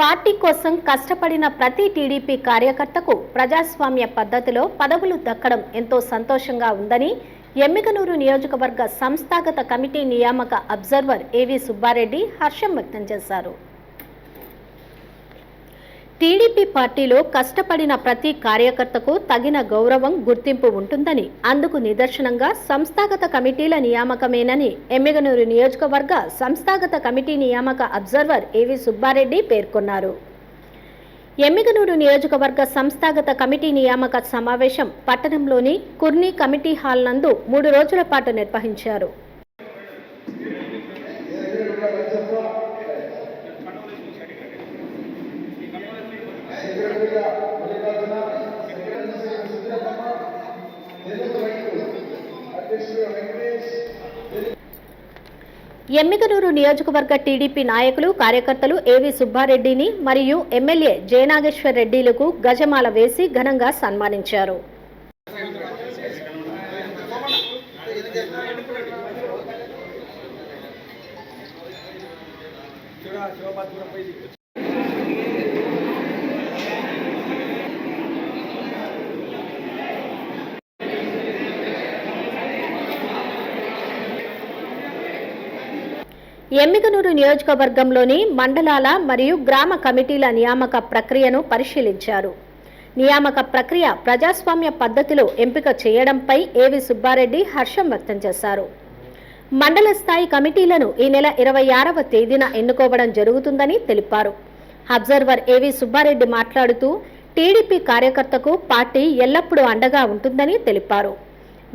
Party కోసం కష్టపడిన ప్రతి టీడీపీ కార్యకర్తకు ప్రజాస్వామ్య పద్ధతిలో పదవులు దక్కడం ఎంతో సంతోషంగా ఉందని ఎమ్మిగనూరు నియోజకవర్గ సంస్థాగత కమిటీ నియామక అబ్జర్వర్ ఏవి సుబ్బారెడ్డి హర్షం వ్యక్తం చేశారు. టీడీపీ పార్టీలో కష్టపడిన ప్రతి కార్యకర్తకు తగిన గౌరవం గుర్తింపు ఉంటుందని అందుకు నిదర్శనంగా సంస్థాగత కమిటీల నియామకమేనని ఎమ్మిగనూరు నియోజకవర్గ సంస్థాగత కమిటీ నియామక అబ్జర్వర్ ఏవి సుబ్బారెడ్డి పేర్కొన్నారు. ఎమ్మిగనూరు నియోజకవర్గ సంస్థాగత కమిటీ నియామక సమావేశం పట్టణంలోని కుర్ని కమిటీ హాల్ నందు మూడు రోజుల పాటు నిర్వహించారు. ఎమ్మిగనూరు నియోజకవర్గ టీడీపీ నాయకులు కార్యకర్తలు ఏవి సుబ్బారెడ్డిని మరియు ఎమ్మెల్యే జయనాగేశ్వర్ రెడ్డిలకు గజమాల వేసి ఘనంగా సన్మానించారు. ఎమ్మికనూరు నియోజకవర్గంలోని మండలాల మరియు గ్రామ కమిటీల నియామక ప్రక్రియను పరిశీలించారు. నియామక ప్రక్రియ ప్రజాస్వామ్య పద్ధతిలో ఎంపిక చేయడంపై ఏవి సుబ్బారెడ్డి హర్షం వ్యక్తం చేశారు. మండల స్థాయి కమిటీలను ఈ నెల ఇరవై ఆరవ తేదీన ఎన్నుకోవడం జరుగుతుందని తెలిపారు. అబ్జర్వర్ ఏవి సుబ్బారెడ్డి మాట్లాడుతూ టీడీపీ కార్యకర్తకు పార్టీ ఎల్లప్పుడూ అండగా ఉంటుందని తెలిపారు.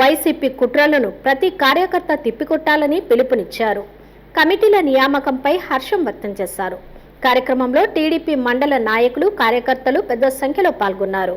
వైసీపీ కుట్రలను ప్రతి కార్యకర్త తిప్పికొట్టాలని పిలుపునిచ్చారు. కమిటీల నియామకంపై హర్షం వ్యక్తం చేశారు. కార్యక్రమంలో టీడీపీ మండల నాయకులు కార్యకర్తలు పెద్ద సంఖ్యలో పాల్గొన్నారు.